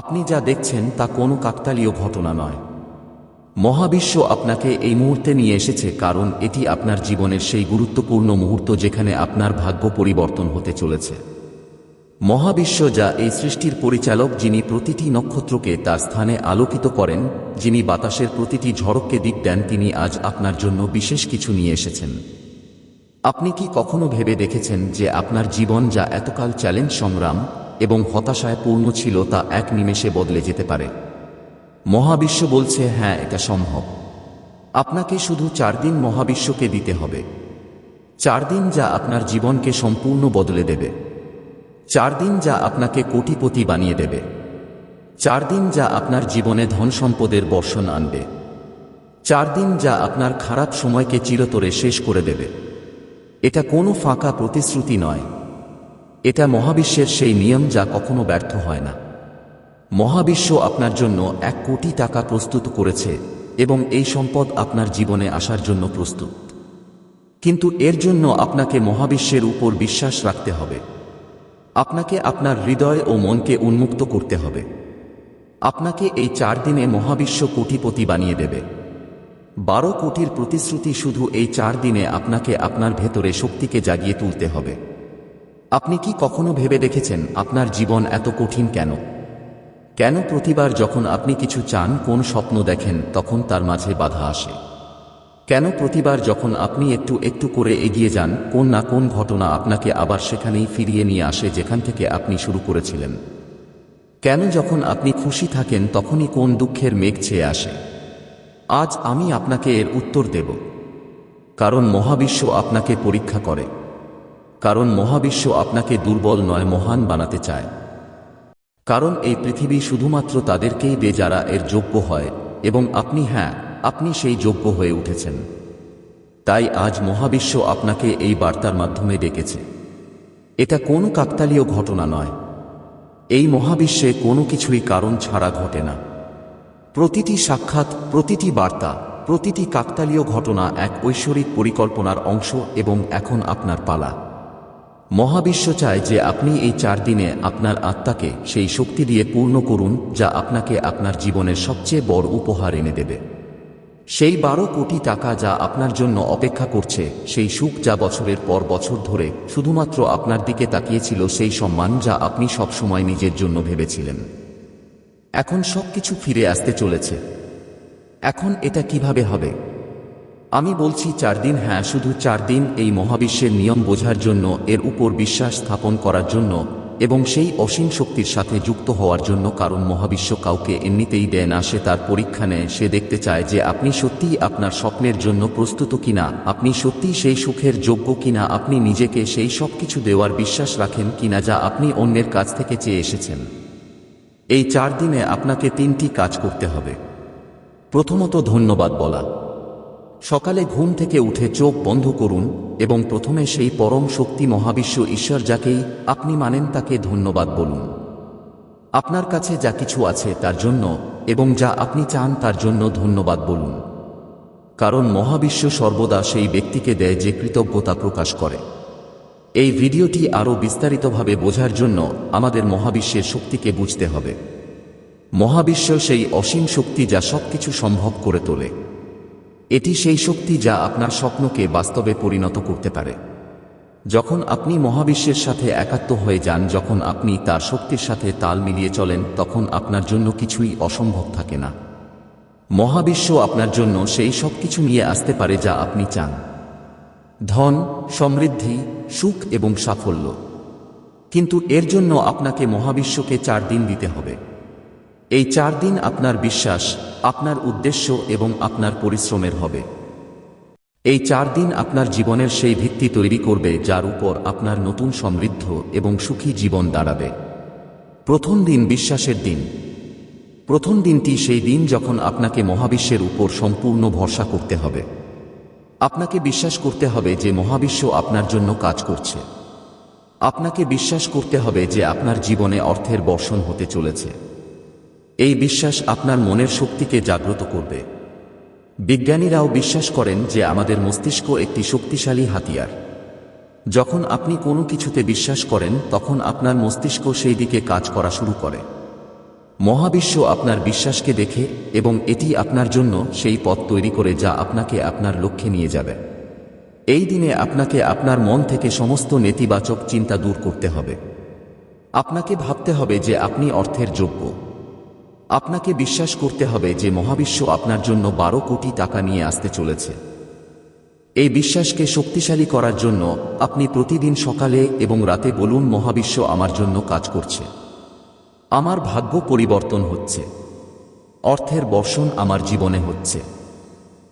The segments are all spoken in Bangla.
আপনি যা দেখছেন তা কোনো কাকতালীয় ঘটনা নয়। মহাবিশ্ব আপনাকে এই মুহূর্তে নিয়ে এসেছে কারণ এটি আপনার জীবনের সেই গুরুত্বপূর্ণ মুহূর্ত যেখানে আপনার ভাগ্য পরিবর্তন হতে চলেছে। মহাবিশ্ব যা এই সৃষ্টির পরিচালক যিনি প্রতিটি নক্ষত্রকে তার স্থানে আলোকিত করেন, যিনি বাতাসের প্রতিটি ঝড়ককে দিক দেন, তিনি আজ আপনার জন্য বিশেষ কিছু নিয়ে এসেছেন। আপনি কি কখনো ভেবে দেখেছেন যে আপনার জীবন যা এতকাল চ্যালেঞ্জ সংগ্রাম এবং হতাশায় পূর্ণ ছিল তা এক নিমেষে বদলে যেতে পারে। মহাবিশ্ব বলছে হ্যাঁ এটা সম্ভব। আপনাকে শুধু চার দিন মহাবিশ্বকে দিতে হবে। চার দিন যা আপনার জীবনকে সম্পূর্ণ বদলে দেবে। চার দিন যা আপনাকে কোটিপতি বানিয়ে দেবে। চার দিন যা আপনার জীবনে ধন সম্পদের বর্ষণ আনবে। চার দিন যা আপনার খারাপ সময়কে চিরতরে শেষ করে দেবে। এটা কোনো ফাঁকা প্রতিশ্রুতি নয়। এটা মহাবিশ্বের সেই নিয়ম যা কখনো ব্যর্থ হয় না। মহাবিশ্ব আপনার জন্য এক কোটি টাকা প্রস্তুত করেছে এবং এই সম্পদ আপনার জীবনে আসার জন্য প্রস্তুত। কিন্তু এর জন্য আপনাকে মহাবিশ্বের উপর বিশ্বাস রাখতে হবে। আপনাকে আপনার হৃদয় ও মনকে উন্মুক্ত করতে হবে। আপনাকে এই চার দিনে মহাবিশ্ব কোটিপতি বানিয়ে দেবে। বারো কোটির প্রতিশ্রুতি শুধু এই চার দিনে আপনাকে আপনার ভেতরে শক্তিকে জাগিয়ে তুলতে হবে। আপনি কি কখনো ভেবে দেখেছেন আপনার জীবন এত কঠিন কেন? কেন প্রতিবার যখন আপনি কিছু চান, কোন স্বপ্ন দেখেন, তখন তার মাঝে বাধা আসে? কেন প্রতিবার যখন আপনি একটু একটু করে এগিয়ে যান, কোন না কোন ঘটনা আপনাকে আবার সেখানেই ফিরিয়ে নিয়ে আসে, যেখান থেকে আপনি শুরু করেছিলেন? কেন যখন আপনি খুশি থাকেন, তখনই কোন দুঃখের মেঘ ছেয়ে আসে? আজ আমি আপনাকে এর উত্তর দেব। কারণ মহাবিশ্ব আপনাকে পরীক্ষা করে। কারণ মহাবিশ্ব আপনাকে দুর্বল নয়, মহান বানাতে চায়। কারণ এই পৃথিবী শুধুমাত্র তাদেরকেই দে যারা এর যোগ্য হয়, এবং আপনি হ্যাঁ আপনি সেই যোগ্য হয়ে উঠেছেন। তাই আজ মহাবিশ্ব আপনাকে এই বার্তার মাধ্যমে ডেকেছে। এটা কোনো কাকতালীয় ঘটনা নয়। এই মহাবিশ্বে কোনো কিছুই কারণ ছাড়া ঘটে না। প্রতিটি সাক্ষাৎ, প্রতিটি বার্তা, প্রতিটি কাকতালীয় ঘটনা এক ঐশ্বরিক পরিকল্পনার অংশ এবং এখন আপনার পালা। মহাবিশ্ব চায় যে আপনি এই চার দিনে আপনার আত্মাকে সেই শক্তি দিয়ে পূর্ণ করুন, যা আপনাকে আপনার জীবনের সবচেয়ে বড় উপহার এনে দেবে। সেই বারো কোটি টাকা যা আপনার জন্য অপেক্ষা করছে, সেই সুখ যা বছরের পর বছর ধরে শুধুমাত্র আপনার দিকে তাকিয়েছিল, সেই সম্মান যা আপনি সবসময় নিজের জন্য ভেবেছিলেন। এখন সবকিছু ফিরে আসতে চলেছে। এখন এটা কীভাবে হবে? আমি বলছি চার দিন হ্যাঁ শুধু চার দিন এই মহাবিশ্বের নিয়ম বোঝার জন্য, এর উপর বিশ্বাস স্থাপন করার জন্য এবং সেই অসীম শক্তির সাথে যুক্ত হওয়ার জন্য, কারণ মহাবিশ্ব কাউকে এমনিতেই দেয় না, সে তার পরীক্ষা নেয়, সে দেখতে চায় যে আপনি সত্যিই আপনার স্বপ্নের জন্য প্রস্তুত কিনা, আপনি সত্যিই সেই সুখের যোগ্য কিনা, আপনি নিজেকে সেই সব কিছু দেওয়ার বিশ্বাস রাখেন কিনা যা আপনি অন্যের কাছ থেকে চেয়ে এসেছেন। এই চার দিনে আপনাকে তিনটি কাজ করতে হবে। প্রথমত ধন্যবাদ বলা। সকালে ঘুম থেকে উঠে চোখ বন্ধ করুন এবং প্রথমে সেই পরম শক্তি মহাবিশ্ব ঈশ্বর যাকেই আপনি মানেন তাকে ধন্যবাদ বলুন। আপনার কাছে যা কিছু আছে তার জন্য এবং যা আপনি চান তার জন্য ধন্যবাদ বলুন। কারণ মহাবিশ্ব সর্বদা সেই ব্যক্তিকে দেয় যে কৃতজ্ঞতা প্রকাশ করে। এই ভিডিওটি আরও বিস্তারিতভাবে বোঝার জন্য আমাদের মহাবিশ্বের শক্তিকে বুঝতে হবে। মহাবিশ্ব সেই অসীম শক্তি যা সবকিছু সম্ভব করে তোলে। এটি সেই শক্তি যা আপনার স্বপ্নকে বাস্তবে পরিণত করতে পারে। যখন আপনি মহাবিশ্বের সাথে একাত্ম হয়ে যান, যখন আপনি তার শক্তির সাথে তাল মিলিয়ে চলেন, তখন আপনার জন্য কিছুই অসম্ভব থাকে না। মহাবিশ্ব আপনার জন্য সেই সব কিছু নিয়ে আসতে পারে যা আপনি চান। ধন, সমৃদ্ধি, সুখ এবং সাফল্য। কিন্তু এর জন্য আপনাকে মহাবিশ্বকে চার দিন দিতে হবে। এই চার দিন আপনার বিশ্বাস, আপনার উদ্দেশ্য এবং আপনার পরিশ্রমের হবে। এই চার দিন আপনার জীবনের সেই ভিত্তি তৈরি করবে যার উপর আপনার নতুন সমৃদ্ধ এবং সুখী জীবন দাঁড়াবে। প্রথম দিন বিশ্বাসের দিন। প্রথম দিনটি সেই দিন যখন আপনাকে মহাবিশ্বের উপর সম্পূর্ণ ভরসা করতে হবে। আপনাকে বিশ্বাস করতে হবে যে মহাবিশ্ব আপনার জন্য কাজ করছে। আপনাকে বিশ্বাস করতে হবে যে আপনার জীবনে অর্থের বর্ষণ হতে চলেছে। এই বিশ্বাস আপনার মনের শক্তিকে জাগ্রত করবে। বিজ্ঞানীরাও বিশ্বাস করেন যে আমাদের মস্তিষ্ক একটি শক্তিশালী হাতিয়ার। যখন আপনি কোনো কিছুতে বিশ্বাস করেন, তখন আপনার মস্তিষ্ক সেই দিকে কাজ করা শুরু করে। মহাবিশ্ব আপনার বিশ্বাসকে দেখে এবং এটি আপনার জন্য সেই পথ তৈরি করে যা আপনাকে আপনার লক্ষ্যে নিয়ে যাবে। এই দিনে আপনাকে আপনার মন থেকে সমস্ত নেতিবাচক চিন্তা দূর করতে হবে। আপনাকে ভাবতে হবে যে আপনি অর্থের যোগ্য। আপনাকে বিশ্বাস করতে হবে যে মহাবিশ্ব আপনার জন্য বারো কোটি টাকা নিয়ে আসতে চলেছে। এই বিশ্বাসকে শক্তিশালী করার জন্য আপনি প্রতিদিন সকালে এবং রাতে বলুন, মহাবিশ্ব আমার জন্য কাজ করছে। আমার ভাগ্য পরিবর্তন হচ্ছে। অর্থের বর্ষণ আমার জীবনে হচ্ছে।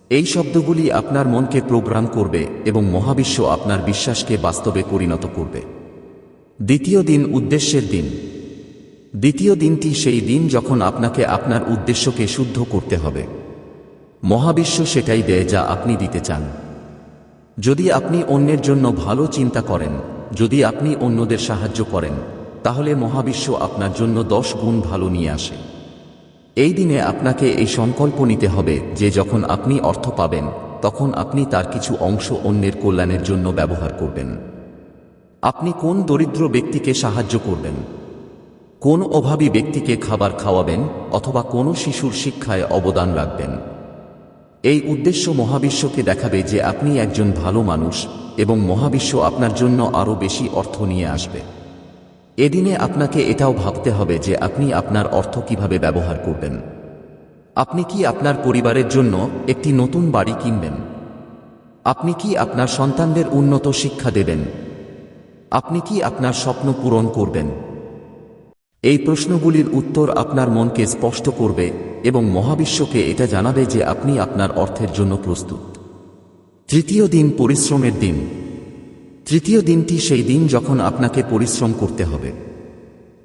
এই শব্দগুলি আপনার মনকে প্রোগ্রাম করবে এবং মহাবিশ্ব আপনার বিশ্বাসকে বাস্তবে পরিণত করবে। দ্বিতীয় দিন, উদ্দেশ্যের দিন। দ্বিতীয় দিনটি সেই দিন যখন আপনাকে আপনার উদ্দেশ্যকে শুদ্ধ করতে হবে। মহাবিশ্ব সেটাই দেয় যা আপনি দিতে চান। যদি আপনি অন্যের জন্য ভালো চিন্তা করেন, যদি আপনি অন্যদের সাহায্য করেন, তাহলে মহাবিশ্ব আপনার জন্য দশ গুণ ভালো নিয়ে আসে। এই দিনে আপনাকে এই সংকল্প নিতে হবে যে যখন আপনি অর্থ পাবেন, তখন আপনি তার কিছু অংশ অন্যের কল্যাণের জন্য ব্যবহার করবেন। আপনি কোন দরিদ্র ব্যক্তিকে সাহায্য করবেন? কোন অভাবী ব্যক্তিকে খাবার খাওয়াবেন অথবা কোনো শিশুর শিক্ষায় অবদান রাখবেন। এই উদ্দেশ্য মহাবিশ্বকে দেখাবে যে আপনি একজন ভালো মানুষ এবং মহাবিশ্ব আপনার জন্য আরও বেশি অর্থ নিয়ে আসবে। এদিনে আপনাকে এটাও ভাবতে হবে যে আপনি আপনার অর্থ কীভাবে ব্যবহার করবেন। আপনি কি আপনার পরিবারের জন্য একটি নতুন বাড়ি কিনবেন? আপনি কি আপনার সন্তানদের উন্নত শিক্ষা দেবেন? আপনি কি আপনার স্বপ্ন পূরণ করবেন? এই প্রশ্নগুলির উত্তর আপনার মনকে স্পষ্ট করবে এবং মহাবিশ্বকে এটা জানাবে যে আপনি আপনার অর্থের জন্য প্রস্তুত। তৃতীয় দিন পরিশ্রমের দিন। তৃতীয় দিনটি সেই দিন যখন আপনাকে পরিশ্রম করতে হবে।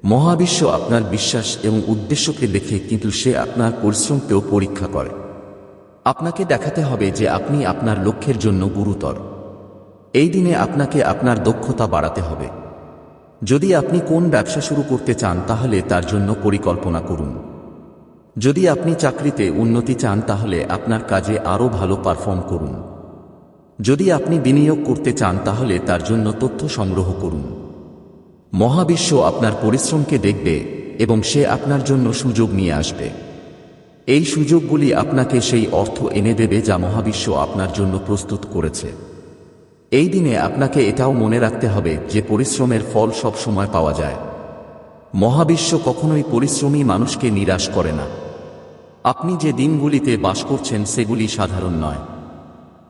মহাবিশ্ব আপনার বিশ্বাস এবং উদ্দেশ্যকে দেখে কিন্তু সে আপনার পরিশ্রমকেও পরীক্ষা করে। আপনাকে দেখাতে হবে যে আপনি আপনার লক্ষ্যের জন্য গুরুতর। এই দিনে আপনাকে আপনার দক্ষতা বাড়াতে হবে। যদি আপনি কোন ব্যবসা শুরু করতে চান তাহলে তার জন্য পরিকল্পনা করুন। যদি আপনি চাকরিতে উন্নতি চান তাহলে আপনার কাজে আরও ভালো পারফর্ম করুন। যদি আপনি বিনিয়োগ করতে চান তাহলে তার জন্য তথ্য সংগ্রহ করুন। মহাবিশ্ব আপনার পরিশ্রমকে দেখবে এবং সে আপনার জন্য সুযোগ নিয়ে আসবে। এই সুযোগগুলি আপনাকে সেই অর্থ এনে দেবে যা মহাবিশ্ব আপনার জন্য প্রস্তুত করেছে। এই দিনে আপনাকে এটাও মনে রাখতে হবে যে পরিশ্রমের ফল সব সময় পাওয়া যায়। মহাবিশ্ব কখনোই পরিশ্রমী মানুষকে নিরাশ করে না। আপনি যে দিনগুলিতে বাস করছেন সেগুলি সাধারণ নয়।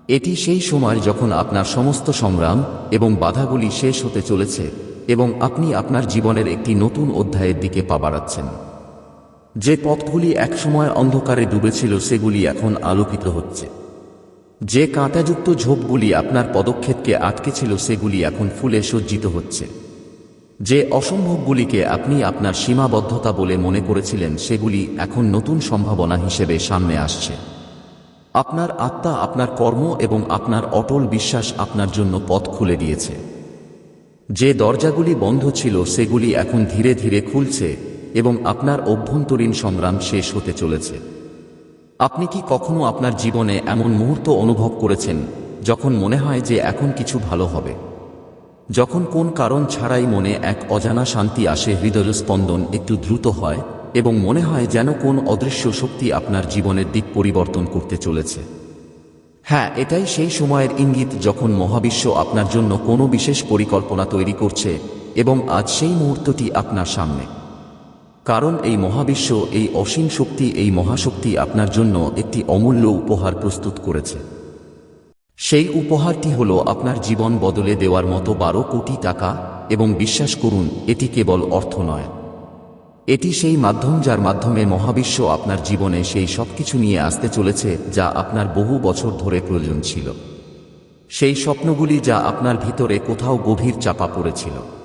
এটি সেই সময় যখন আপনার সমস্ত সংগ্রাম এবং বাধাগুলি শেষ হতে চলেছে এবং আপনি আপনার জীবনের একটি নতুন অধ্যায়ের দিকে পা বাড়াচ্ছেন। যে পথগুলি একসময় অন্ধকারে ডুবেছিল সেগুলি এখন আলোকিত হচ্ছে। যে কাঁটাযুক্ত ঝোপগুলি আপনার পদক্ষেপকে আটকে ছিল সেগুলি এখন ফুলে সজ্জিত হচ্ছে। যে অসম্ভবগুলিকে আপনি আপনার সীমাবদ্ধতা বলে মনে করেছিলেন, সেগুলি এখন নতুন সম্ভাবনা হিসেবে সামনে আসছে। আপনার আত্মা, আপনার কর্ম এবং আপনার অটল বিশ্বাস আপনার জন্য পথ খুলে দিয়েছে। যে দরজাগুলি বন্ধ ছিল, সেগুলি এখন ধীরে ধীরে খুলছে এবং আপনার অভ্যন্তরীণ সংগ্রাম শেষ হতে চলেছে। আপনি কি কখনো আপনার জীবনে এমন মুহূর্ত অনুভব করেছেন, যখন মনে হয় যে এখন কিছু ভালো হবে? যখন কোন কারণ ছাড়াই মনে এক অজানা শান্তি আসে হৃদয় স্পন্দন একটু দ্রুত হয়, এবং মনে হয় যেন কোন অদৃশ্য শক্তি আপনার জীবনের দিক পরিবর্তন করতে চলেছে? হ্যাঁ এটাই সেই সময়ের ইঙ্গিত যখন মহাবিশ্ব আপনার জন্য কোনো বিশেষ পরিকল্পনা তৈরি করছে, এবং আজ সেই মুহূর্তটি আপনার সামনে। কারণ এই মহাবিশ্ব, এই অসীম শক্তি, এই মহাশক্তি আপনার জন্য একটি অমূল্য উপহার প্রস্তুত করেছে। সেই উপহারটি হল আপনার জীবন বদলে দেওয়ার মতো বারো কোটি টাকা এবং বিশ্বাস করুন, এটি কেবল অর্থ নয়। এটি সেই মাধ্যম যার মাধ্যমে মহাবিশ্ব আপনার জীবনে সেই সব কিছু নিয়ে আসতে চলেছে যা আপনার বহু বছর ধরে প্রয়োজন ছিল। সেই স্বপ্নগুলি যা আপনার ভিতরে কোথাও গভীর চাপা পড়েছিল।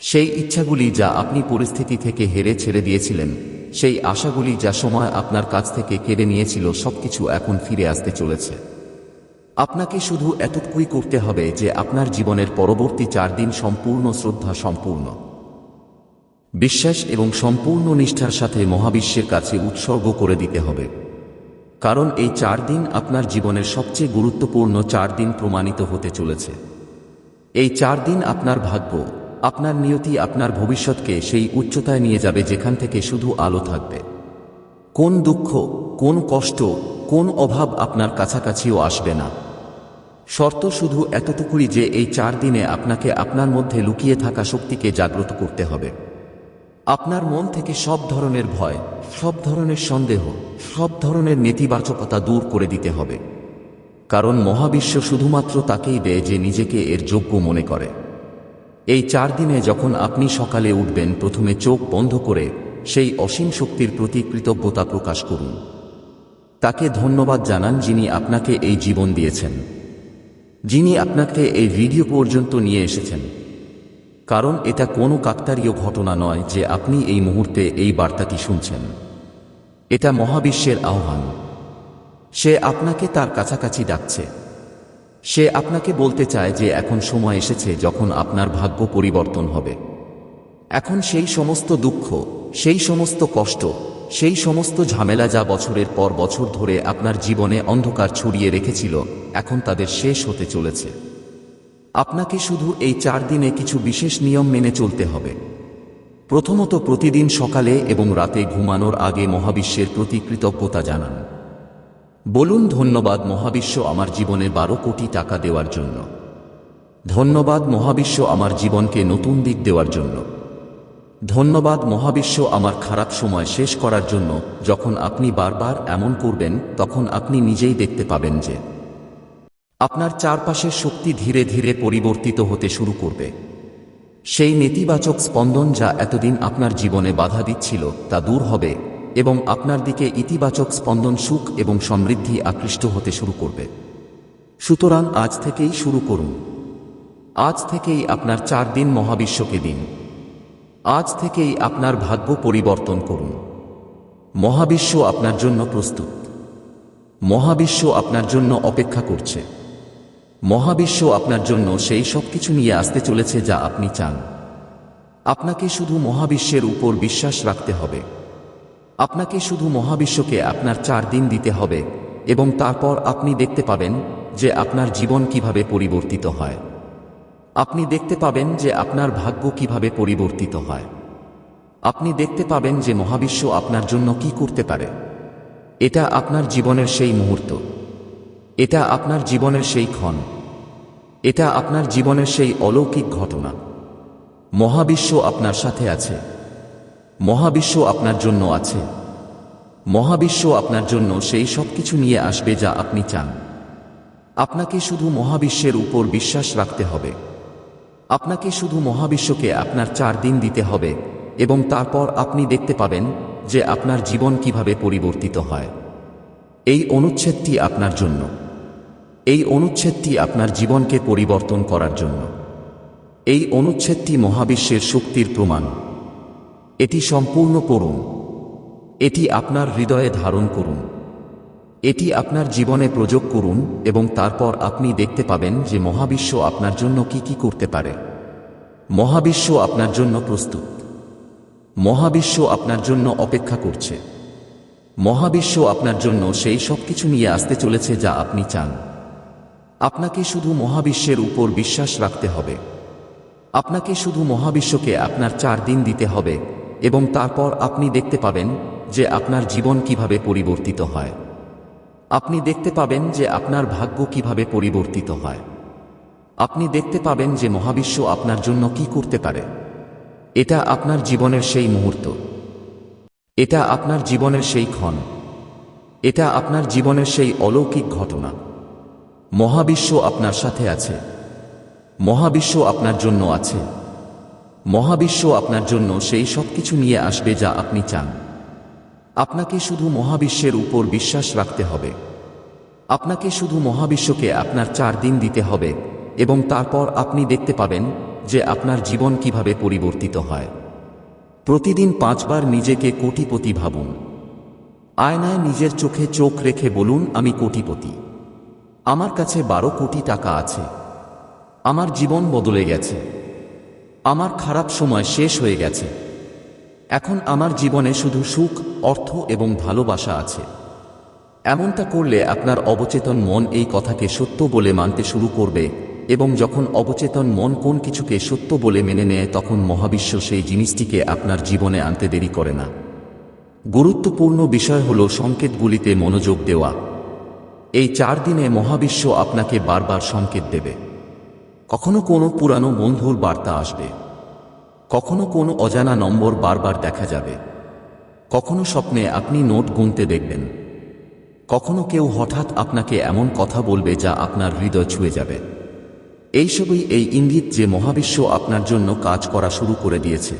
সেই ইচ্ছাগুলি যা আপনি পরিস্থিতি থেকে হেরে ছেড়ে দিয়েছিলেন, সেই আশাগুলি যা সময় আপনার কাছ থেকে কেড়ে নিয়েছিল সবকিছু এখন ফিরে আসতে চলেছে। আপনাকে শুধু এতটুকুই করতে হবে যে আপনার জীবনের পরবর্তী চার দিন সম্পূর্ণ শ্রদ্ধা সম্পূর্ণ। বিশ্বাস এবং সম্পূর্ণ নিষ্ঠার সাথে মহাবিশ্বের কাছে উৎসর্গ করে দিতে হবে। কারণ এই চার দিন আপনার জীবনের সবচেয়ে গুরুত্বপূর্ণ চার দিন প্রমাণিত হতে চলেছে। এই চার দিন আপনার ভাগ্য আপনার নিয়তি আপনার ভবিষ্যৎকে সেই উচ্চতায় নিয়ে যাবে যেখান থেকে শুধু আলো থাকবে। কোন দুঃখ, কোন কষ্ট, কোন অভাব আপনার কাছাকাছিও আসবে না। শর্ত শুধু এতটুকুই যে এই চার দিনে আপনাকে আপনার মধ্যে লুকিয়ে থাকা শক্তিকে জাগ্রত করতে হবে। আপনার মন থেকে সব ধরনের ভয়, সব ধরনের সন্দেহ, সব ধরনের নেতিবাচকতা দূর করে দিতে হবে। কারণ মহাবিশ্ব শুধুমাত্র তাকেই দেয় যে নিজেকে এর যোগ্য মনে করে। এই চার দিনে যখন আপনি সকালে উঠবেন, প্রথমে চোখ বন্ধ করে সেই অসীম শক্তির প্রতি কৃতজ্ঞতা প্রকাশ করুন। তাকে ধন্যবাদ জানান যিনি আপনাকে এই জীবন দিয়েছেন। যিনি আপনাকে এই ভিডিও পর্যন্ত নিয়ে এসেছেন। কারণ এটা কোনো কাকতারীয় ঘটনা নয় যে আপনি এই মুহূর্তে এই বার্তাটি শুনছেন। এটা মহাবিশ্বের আহ্বান। সে আপনাকে তার কাছাকাছি ডাকছে। সে আপনাকে বলতে চায় যে এখন সময় এসেছে যখন আপনার ভাগ্য পরিবর্তন হবে। এখন সেই সমস্ত দুঃখ, সেই সমস্ত কষ্ট, সেই সমস্ত ঝামেলা যা বছরের পর বছর ধরে আপনার জীবনে অন্ধকার ছড়িয়ে রেখেছিল, এখন তাদের শেষ হতে চলেছে। আপনাকে শুধু এই চার দিনে কিছু বিশেষ নিয়ম মেনে চলতে হবে। প্রথমত প্রতিদিন সকালে এবং রাতে ঘুমানোর আগে মহাবিশ্বের প্রতি কৃতজ্ঞতা জানান। বলুন ধন্যবাদ মহাবিশ্ব আমার জীবনে বারো কোটি টাকা দেওয়ার জন্য। ধন্যবাদ মহাবিশ্ব আমার জীবনকে নতুন দিক দেওয়ার জন্য। ধন্যবাদ মহাবিশ্ব আমার খারাপ সময় শেষ করার জন্য যখন আপনি বারবার এমন করবেন, তখন আপনি নিজেই দেখতে পাবেন যে আপনার চারপাশের শক্তি ধীরে ধীরে পরিবর্তিত হতে শুরু করবে। সেই নেতিবাচক স্পন্দন যা এতদিন আপনার জীবনে বাধা দিচ্ছিল তা দূর হবে। এবং আপনার দিকে ইতিবাচক স্পন্দন সুখ এবং সমৃদ্ধি আকৃষ্ট হতে শুরু করবে। সুতরাং আজ থেকেই শুরু করুন। আজ থেকেই আপনার চার দিন মহাবিশ্বকে দিন। আজ থেকেই আপনার ভাগ্য পরিবর্তন করুন। মহাবিশ্ব আপনার জন্য প্রস্তুত। মহাবিশ্ব আপনার জন্য অপেক্ষা করছে। মহাবিশ্ব আপনার জন্য সেই সব কিছু নিয়ে আসতে চলেছে যা আপনি চান। আপনাকে শুধু মহাবিশ্বের উপর বিশ্বাস রাখতে হবে। আপনাকে শুধু মহাবিশ্বকে আপনার চার দিন দিতে হবে, এবং তারপর আপনি দেখতে পাবেন যে আপনার জীবন কীভাবে পরিবর্তিত হয়। আপনি দেখতে পাবেন যে আপনার ভাগ্য কীভাবে পরিবর্তিত হয়। আপনি দেখতে পাবেন যে মহাবিশ্ব আপনার জন্য কি করতে পারে। এটা আপনার জীবনের সেই মুহূর্ত। এটা আপনার জীবনের সেই ক্ষণ। এটা আপনার জীবনের সেই অলৌকিক ঘটনা। মহাবিশ্ব আপনার সাথে আছে। মহাবিশ্ব আপনার জন্য আছে। মহাবিশ্ব আপনার জন্য সেই সব কিছু নিয়ে আসবে যা আপনি চান। আপনাকে শুধু মহাবিশ্বের উপর বিশ্বাস রাখতে হবে। আপনাকে শুধু মহাবিশ্বকে আপনার চার দিন দিতে হবে এবং তারপর আপনি দেখতে পাবেন যে আপনার জীবন কীভাবে পরিবর্তিত হয়। এই অনুচ্ছেদটি আপনার জন্য। এই অনুচ্ছেদটি আপনার জীবনকে পরিবর্তন করার জন্য। এই অনুচ্ছেদটি মহাবিশ্বের শক্তির প্রমাণ। এটি সম্পূর্ণ করুন। এটি আপনার হৃদয়ে ধারণ করুন। এটি আপনার জীবনে প্রযোগ করুন এবং তারপর আপনি দেখতে পাবেন যে মহাবিশ্ব আপনার জন্য কি কি করতে পারে। মহাবিশ্ব আপনার জন্য প্রস্তুত। মহাবিশ্ব আপনার জন্য অপেক্ষা করছে। মহাবিশ্ব আপনার জন্য সেই সব কিছু নিয়ে আসতে চলেছে যা আপনি চান। আপনাকে শুধু মহাবিশ্বের উপর বিশ্বাস রাখতে হবে। আপনাকে শুধু মহাবিশ্বকে আপনার চার দিন দিতে হবে। এবং তারপর আপনি দেখতে পাবেন যে আপনার জীবন কীভাবে পরিবর্তিত হয়। আপনি দেখতে পাবেন যে আপনার ভাগ্য কীভাবে পরিবর্তিত হয়। আপনি দেখতে পাবেন যে মহাবিশ্ব আপনার জন্য কি করতে পারে। এটা আপনার জীবনের সেই মুহূর্ত। এটা আপনার জীবনের সেই ক্ষণ। এটা আপনার জীবনের সেই অলৌকিক ঘটনা। মহাবিশ্ব আপনার সাথে আছে। মহাবিশ্ব আপনার জন্য আছে। মহাবিশ্ব আপনার জন্য সেই সব কিছু নিয়ে আসবে যা আপনি চান। আপনাকে শুধু মহাবিশ্বের উপর বিশ্বাস রাখতে হবে। আপনাকে শুধু মহাবিশ্বকে আপনার চার দিন দিতে হবে এবং তারপর আপনি দেখতে পাবেন যে আপনার জীবন কীভাবে পরিবর্তিত হয়। প্রতিদিন পাঁচবার নিজেকে কোটিপতি ভাবুন। আয়নায় নিজের চোখে চোখ রেখে বলুন, আমি কোটিপতি। আমার কাছে বারো কোটি টাকা আছে। আমার জীবন বদলে গেছে। আমার খারাপ সময় শেষ হয়ে গেছে। এখন আমার জীবনে শুধু সুখ, অর্থ এবং ভালোবাসা আছে। এমনটা করলে আপনার অবচেতন মন এই কথাকে সত্য বলে মানতে শুরু করবে এবং যখন অবচেতন মন কোন কিছুকে সত্য বলে মেনে নেয়, তখন মহাবিশ্ব সেই জিনিসটিকে আপনার জীবনে আনতে দেরি করে না। গুরুত্বপূর্ণ বিষয় হল সংকেতগুলিতে মনোযোগ দেওয়া। এই চার দিনে মহাবিশ্ব আপনাকে বারবার সংকেত দেবে। কখনো কোনো পুরানো বন্ধুর বার্তা আসবে। কখনো কোনো অজানা নম্বর বারবার দেখা যাবে। কখনো স্বপ্নে আপনি নোট গুনতে দেখবেন। কখনো কেউ হঠাৎ আপনাকে এমন কথা বলবে যা আপনার হৃদয় ছুঁয়ে যাবে। এইসবই এই ইঙ্গিত যে মহাবিশ্ব আপনার জন্য কাজ করা শুরু করে দিয়েছে।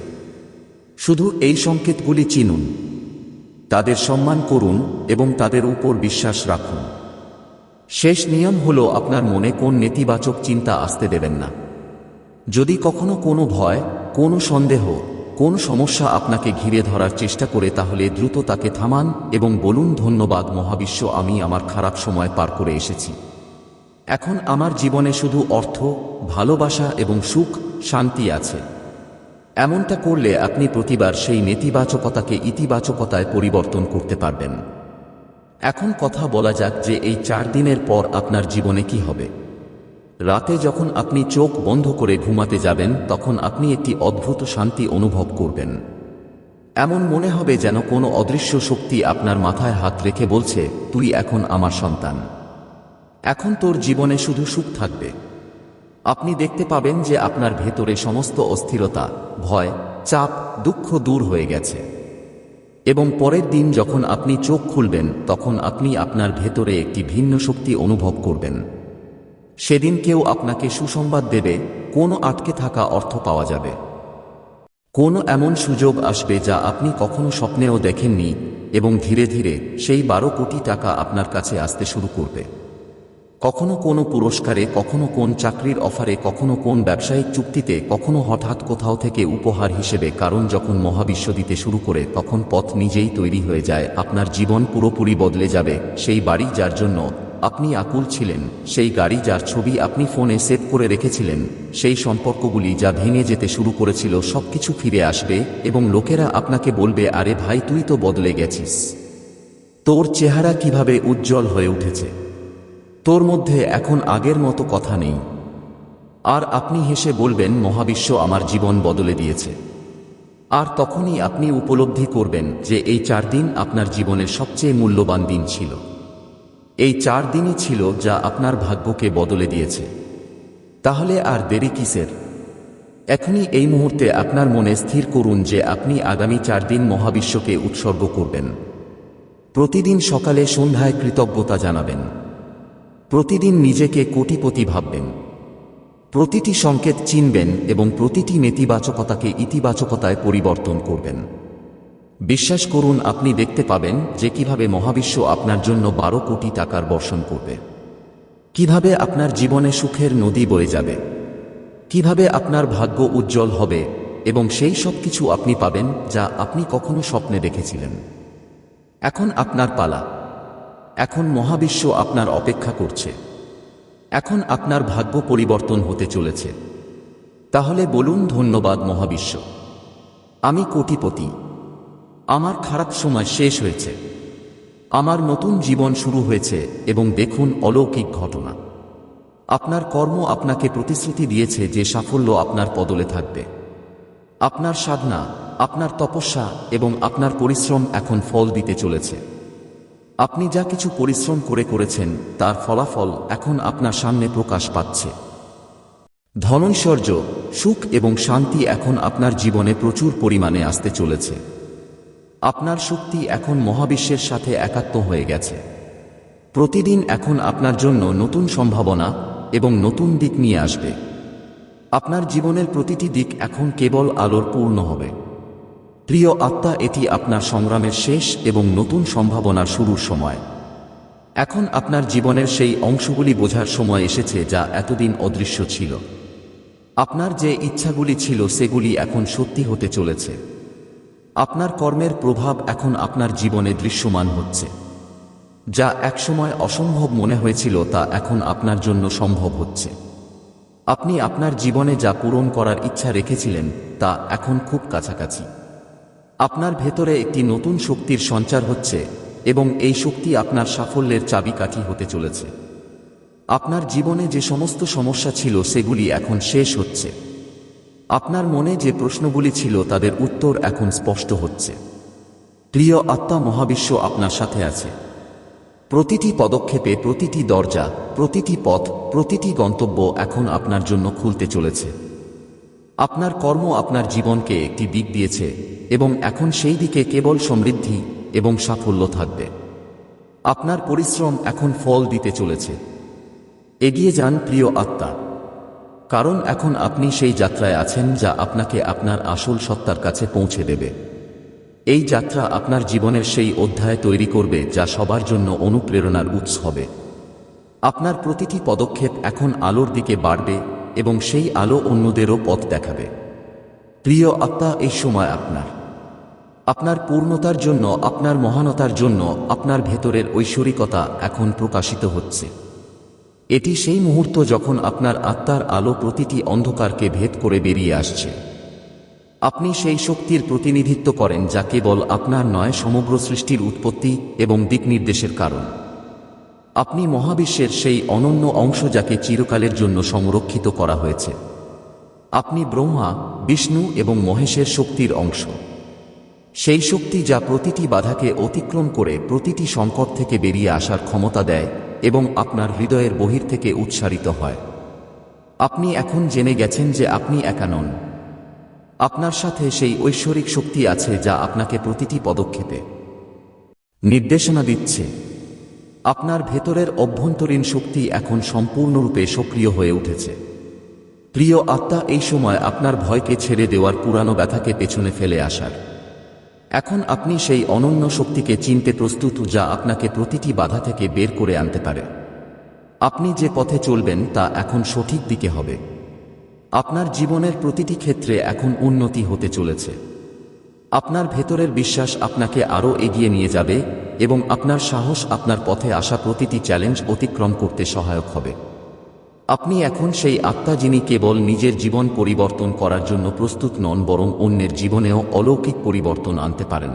শুধু এই সংকেতগুলি চিনুন। তাদের সম্মান করুন এবং তাদের উপর বিশ্বাস রাখুন। শেষ নিয়ম হল আপনার মনে কোন নেতিবাচক চিন্তা আসতে দেবেন না। যদি কখনো কোনো ভয়, কোনো সন্দেহ, কোন সমস্যা আপনাকে ঘিরে ধরার চেষ্টা করে তাহলে দ্রুত তাকে থামান এবং বলুন, ধন্যবাদ মহাবিশ্ব, আমি আমার খারাপ সময় পার করে এসেছি। এখন আমার জীবনে শুধু অর্থ, ভালোবাসা এবং সুখ, শান্তি আছে। এমনটা করলে আপনি প্রতিবার সেই নেতিবাচকতাকে ইতিবাচকতায় পরিবর্তন করতে পারবেন। এখন কথা বলা যাক যে এই চার দিনের পর আপনার জীবনে কি হবে। রাতে যখন আপনি চোখ বন্ধ করে ঘুমাতে যাবেন, তখন আপনি একটি অদ্ভুত শান্তি অনুভব করবেন। এমন মনে হবে যেন কোনো অদৃশ্য শক্তি আপনার মাথায় হাত রেখে বলছে, তুই এখন আমার সন্তান। এখন তোর জীবনে শুধু সুখ থাকবে। আপনি দেখতে পাবেন যে আপনার ভেতরে সমস্ত অস্থিরতা, ভয়, চাপ, দুঃখ দূর হয়ে গেছে। এবং পরের দিন যখন আপনি চোখ খুলবেন, তখন আপনি আপনার ভেতরে একটি ভিন্ন শক্তি অনুভব করবেন। সেদিন কেউ আপনাকে সুসংবাদ দেবে, কোনো আটকে থাকা অর্থ পাওয়া যাবে। কোনো এমন সুযোগ আসবে যা আপনি কখনো স্বপ্নেও দেখেননি এবং ধীরে ধীরে সেই বারো কোটি টাকা আপনার কাছে আসতে শুরু করবে। কখনো কোনো পুরস্কারে, কখনো কোন চাকরির অফারে, কখনো কোন ব্যবসায়িক চুক্তিতে, কখনো হঠাৎ কোথাও থেকে উপহার হিসেবে কারণ যখন মহাবিশ্ব দিতে শুরু করে, তখন পথ নিজেই তৈরি হয়ে যায়, আপনার জীবন পুরোপুরি বদলে যাবে, সেই বাড়ি যার জন্য আপনি আকুল ছিলেন, সেই গাড়ি যার ছবি আপনি ফোনে সেভ করে রেখেছিলেন, সেই সম্পর্কগুলি যা ভেঙে যেতে শুরু করেছিল সবকিছু ফিরে আসবে এবং লোকেরা আপনাকে বলবে, আরে ভাই, তুই তো বদলে গেছিস। তোর চেহারা কীভাবে উজ্জ্বল হয়ে উঠেছে? তোর মধ্যে এখন আগের মতো কথা নেই। আর আপনি হেসে বলবেন, মহাবিশ্ব আমার জীবন বদলে দিয়েছে। আর তখনই আপনি উপলব্ধি করবেন যে এই চার দিন আপনার জীবনের সবচেয়ে মূল্যবান দিন ছিল। এই চার দিনই ছিল যা আপনার ভাগ্যকে বদলে দিয়েছে। তাহলে আর দেরি কিসের? এখনই এই মুহূর্তে আপনার মনে স্থির করুন যে আপনি আগামী চার দিন মহাবিশ্বকে উৎসর্গ করবেন। প্রতিদিন সকালে সন্ধ্যায় কৃতজ্ঞতা জানাবেন। প্রতিদিন নিজেকে কোটিপতি ভাববেন। প্রতিটি সংকেত চিনবেন এবং প্রতিটি নেতিবাচকতাকে ইতিবাচকতায় পরিবর্তন করবেন। বিশ্বাস করুন, আপনি দেখতে পাবেন যে কীভাবে মহাবিশ্ব আপনার জন্য বারো কোটি টাকার বর্ষণ করবে। কীভাবে আপনার জীবনে সুখের নদী বয়ে যাবে। কীভাবে আপনার ভাগ্য উজ্জ্বল হবে এবং সেই সব কিছু আপনি পাবেন যা আপনি কখনো স্বপ্নে দেখেছিলেন। এখন আপনার পালা। এখন মহাবিশ্ব আপনার অপেক্ষা করছে। এখন আপনার ভাগ্য পরিবর্তন হতে চলেছে। তাহলে বলুন, ধন্যবাদ মহাবিশ্ব। আমি কোটিপতি। আমার খারাপ সময় শেষ হয়েছে। আমার নতুন জীবন শুরু হয়েছে এবং দেখুন অলৌকিক ঘটনা। আপনার কর্ম আপনাকে প্রতিশ্রুতি দিয়েছে যে সাফল্য আপনার পদলে থাকবে। আপনার সাধনা, আপনার তপস্যা এবং আপনার পরিশ্রম এখন ফল দিতে চলেছে। আপনি যা কিছু পরিশ্রম করে করেছেন, তার ফলাফল এখন আপনার সামনে প্রকাশ পাচ্ছে। ধনৈশ্বর্য, সুখ এবং শান্তি এখন আপনার জীবনে প্রচুর পরিমাণে আসতে চলেছে। আপনার শক্তি এখন মহাবিশ্বের সাথে একাত্ম হয়ে গেছে। প্রতিদিন এখন আপনার জন্য নতুন সম্ভাবনা এবং নতুন দিক নিয়ে আসবে। আপনার জীবনের প্রতিটি দিক এখন কেবল আলোর পূর্ণ হবে। প্রিয় আত্মা, এটি আপনার সংগ্রামের শেষ এবং নতুন সম্ভাবনার শুরুর সময়। এখন আপনার জীবনের সেই অংশগুলি বোঝার সময় এসেছে যা এতদিন অদৃশ্য ছিল। আপনার যে ইচ্ছাগুলি ছিল, সেগুলি এখন সত্যি হতে চলেছে। আপনার কর্মের প্রভাব এখন আপনার জীবনে দৃশ্যমান হচ্ছে। যা একসময় অসম্ভব মনে হয়েছিল, তা এখন আপনার জন্য সম্ভব হচ্ছে। আপনি আপনার জীবনে যা পূরণ করার ইচ্ছা রেখেছিলেন, তা এখন খুব কাছাকাছি। আপনার ভেতরে একটি নতুন শক্তির সঞ্চার হচ্ছে এবং এই শক্তি আপনার সাফল্যের চাবিকাঠি হতে চলেছে। আপনার জীবনে যে সমস্ত সমস্যা ছিল সেগুলি এখন শেষ হচ্ছে। আপনার মনে যে প্রশ্নগুলি ছিল তাদের উত্তর এখন স্পষ্ট হচ্ছে। প্রিয় আত্মা মহাবিশ্ব আপনার সাথে আছে। প্রতিটি পদক্ষেপে প্রতিটি দরজা, প্রতিটি পথ, প্রতিটি গন্তব্য এখন আপনার জন্য খুলতে চলেছে। আপনার কর্ম আপনার জীবনকে একটি দিক দিয়েছে এবং এখন সেই দিকে কেবল সমৃদ্ধি এবং সাফল্য থাকবে। আপনার পরিশ্রম এখন ফল দিতে চলেছে। এগিয়ে যান প্রিয় আত্মা। কারণ এখন আপনি সেই যাত্রায় আছেন যা আপনাকে আপনার আসল সত্তার কাছে পৌঁছে দেবে। এই যাত্রা আপনার জীবনের সেই অধ্যায় তৈরি করবে যা সবার জন্য অনুপ্রেরণার উৎস হবে। আপনার প্রতিটি পদক্ষেপ এখন আলোর দিকে বাড়বে এবং সেই আলো অন্যদেরও পথ দেখাবে। প্রিয় আত্মা, এই সময় আপনার। আপনার পূর্ণতার জন্য, আপনার মহানতার জন্য, আপনার ভেতরের ঐশ্বরিকতা এখন প্রকাশিত হচ্ছে। এটি সেই মুহূর্ত যখন আপনার আত্মার আলো প্রতিটি অন্ধকারকে ভেদ করে বেরিয়ে আসছে। আপনি সেই শক্তির প্রতিনিধিত্ব করেন যা কেবল আপনার নয়, সমগ্র সৃষ্টির উৎপত্তি এবং দিকনির্দেশের কারণ। আপনি মহাবিশ্বের সেই অনন্য অংশ যাকে চিরকালের জন্য সংরক্ষিত করা হয়েছে। আপনি ব্রহ্মা, বিষ্ণু এবং মহেশের শক্তির অংশ। সেই শক্তি যা প্রতিটি বাধাকে অতিক্রম করে প্রতিটি সংকট থেকে বেরিয়ে আসার ক্ষমতা দেয় এবং আপনার হৃদয়ের বহির থেকে উৎসারিত হয়। আপনি এখন জেনে গেছেন যে আপনি একা নন। আপনার সাথে সেই ঐশ্বরিক শক্তি আছে যা আপনাকে প্রতিটি পদক্ষেপে নির্দেশনা দিচ্ছে। আপনার ভেতরের অভ্যন্তরীণ শক্তি এখন সম্পূর্ণরূপে সক্রিয় হয়ে উঠেছে। প্রিয় আত্মা, এই সময় আপনার ভয়কে ছেড়ে দেওয়ার পুরানো ব্যথাকে পেছনে ফেলে আসার। এখন আপনি সেই অনন্য শক্তিকে চিনতে প্রস্তুত যা আপনাকে প্রতিটি বাধা থেকে বের করে আনতে পারে। আপনি যে পথে চলবেন তা এখন সঠিক দিকে হবে। আপনার জীবনের প্রতিটি ক্ষেত্রে এখন উন্নতি হতে চলেছে। আপনার ভেতরের বিশ্বাস আপনাকে আরও এগিয়ে নিয়ে যাবে এবং আপনার সাহস আপনার পথে আসা প্রতিটি চ্যালেঞ্জ অতিক্রম করতে সহায়ক হবে। আপনি এখন সেই আত্মা যিনি কেবল নিজের জীবন পরিবর্তন করার জন্য প্রস্তুত নন, বরং অন্যের জীবনেও অলৌকিক পরিবর্তন আনতে পারেন।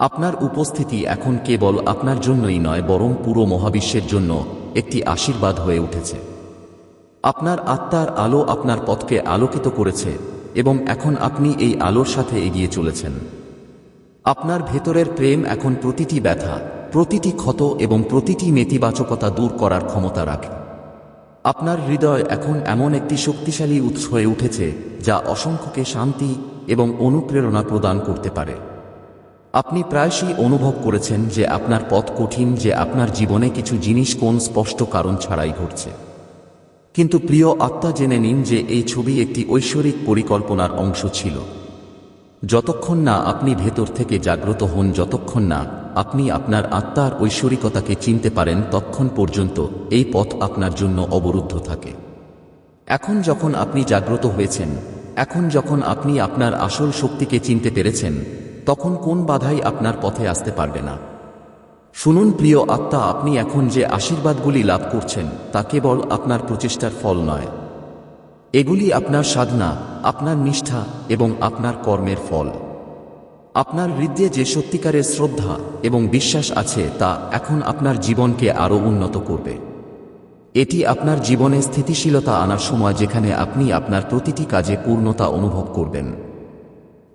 আপনার উপস্থিতি এখন কেবল আপনার জন্যই নয়, বরং পুরো মহাবিশ্বের জন্য একটি আশীর্বাদ হয়ে উঠেছে। আপনার আত্মার আলো আপনার পথকে আলোকিত করেছে, এবং এখন আপনি এই আলোর সাথে এগিয়ে চলেছেন। আপনার ভেতরের প্রেম এখন প্রতিটি ব্যথা, প্রতিটি ক্ষত এবং প্রতিটি নেতিবাচকতা দূর করার ক্ষমতা রাখে। আপনার হৃদয় এখন এমন একটি শক্তিশালী উৎস হয়ে উঠেছে, যা অসংখ্যকে শান্তি এবং অনুপ্রেরণা প্রদান করতে পারে। আপনি প্রায়শই অনুভব করেছেন যে আপনার পথ কঠিন, যে আপনার জীবনে কিছু জিনিস কোন স্পষ্ট কারণ ছাড়াই ঘটছে। কিন্তু প্রিয় আত্মা জেনে নিন যে এই ছবি একটি ঐশ্বরিক পরিকল্পনার অংশ ছিল। যতক্ষণ না আপনি ভেতর থেকে জাগ্রত হন, যতক্ষণ না আপনি আপনার আত্মার ঐশ্বরিকতাকে চিনতে পারেন তখন পর্যন্ত এই পথ আপনার জন্য অবরুদ্ধ থাকে। এখন যখন আপনি জাগ্রত হয়েছেন, এখন যখন আপনি আপনার আসল শক্তিকে চিনতে পেরেছেন, তখন কোন বাধাই আপনার পথে আসতে পারবে না। শুনুন প্রিয় আত্মা, আপনি এখন যে আশীর্বাদগুলি লাভ করছেন, তা কেবল আপনার প্রচেষ্টার ফল নয়। এগুলি আপনার সাধনা, আপনার নিষ্ঠা এবং আপনার কর্মের ফল। আপনার হৃদয়ে যে সত্যিকারের শ্রদ্ধা এবং বিশ্বাস আছে তা এখন আপনার জীবনকে আরও উন্নত করবে। এটি আপনার জীবনে স্থিতিশীলতা আনার সময় যেখানে আপনি আপনার প্রতিটি কাজে পূর্ণতা অনুভব করবেন।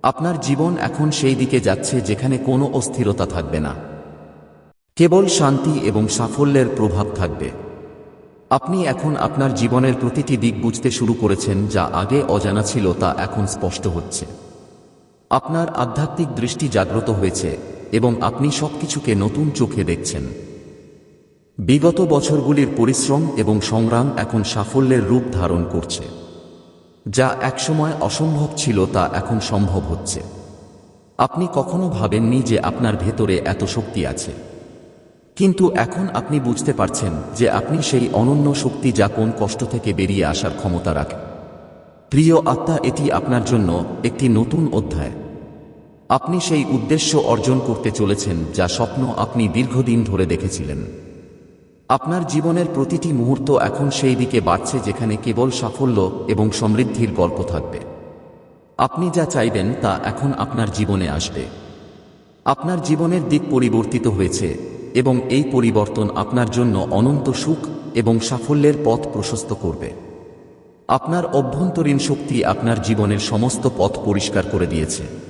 আপনার জীবন এখন সেই দিকে যাচ্ছে যেখানে কোনো অস্থিরতা থাকবে না। কেবল শান্তি এবং সাফল্যের প্রভাব থাকবে। আপনি এখন আপনার জীবনের প্রতিটি দিক বুঝতে শুরু করেছেন যা আগে অজানা ছিল তা এখন স্পষ্ট হচ্ছে। আপনার আধ্যাত্মিক দৃষ্টি জাগ্রত হয়েছে এবং আপনি সবকিছুকে নতুন চোখে দেখছেন। বিগত বছরগুলির পরিশ্রম এবং সংগ্রাম এখন সাফল্যের রূপ ধারণ করছে। যা একসময় অসম্ভব ছিল তা এখন সম্ভব হচ্ছে। আপনি কখনো ভাবেননি যে আপনার ভেতরে এত শক্তি আছে। কিন্তু এখন আপনি বুঝতে পারছেন যে আপনি সেই অনন্য শক্তি যা কোন কষ্ট থেকে বেরিয়ে আসার ক্ষমতা রাখে। প্রিয় আত্মা, এটি আপনার জন্য একটি নতুন অধ্যায়। আপনি সেই উদ্দেশ্য অর্জন করতে চলেছেন যা স্বপ্ন আপনি দীর্ঘদিন ধরে দেখেছিলেন। আপনার জীবনের প্রতিটি মুহূর্ত এখন সেই দিকে বাড়ছে যেখানে কেবল সাফল্য এবং সমৃদ্ধির গল্প থাকবে। আপনি যা চাইবেন তা এখন আপনার জীবনে আসবে। আপনার জীবনের দিক পরিবর্তিত হয়েছে এবং এই পরিবর্তন আপনার জন্য অনন্ত সুখ এবং সাফল্যের পথ প্রশস্ত করবে। আপনার অভ্যন্তরীণ শক্তি আপনার জীবনের সমস্ত পথ পরিষ্কার করে দিয়েছে।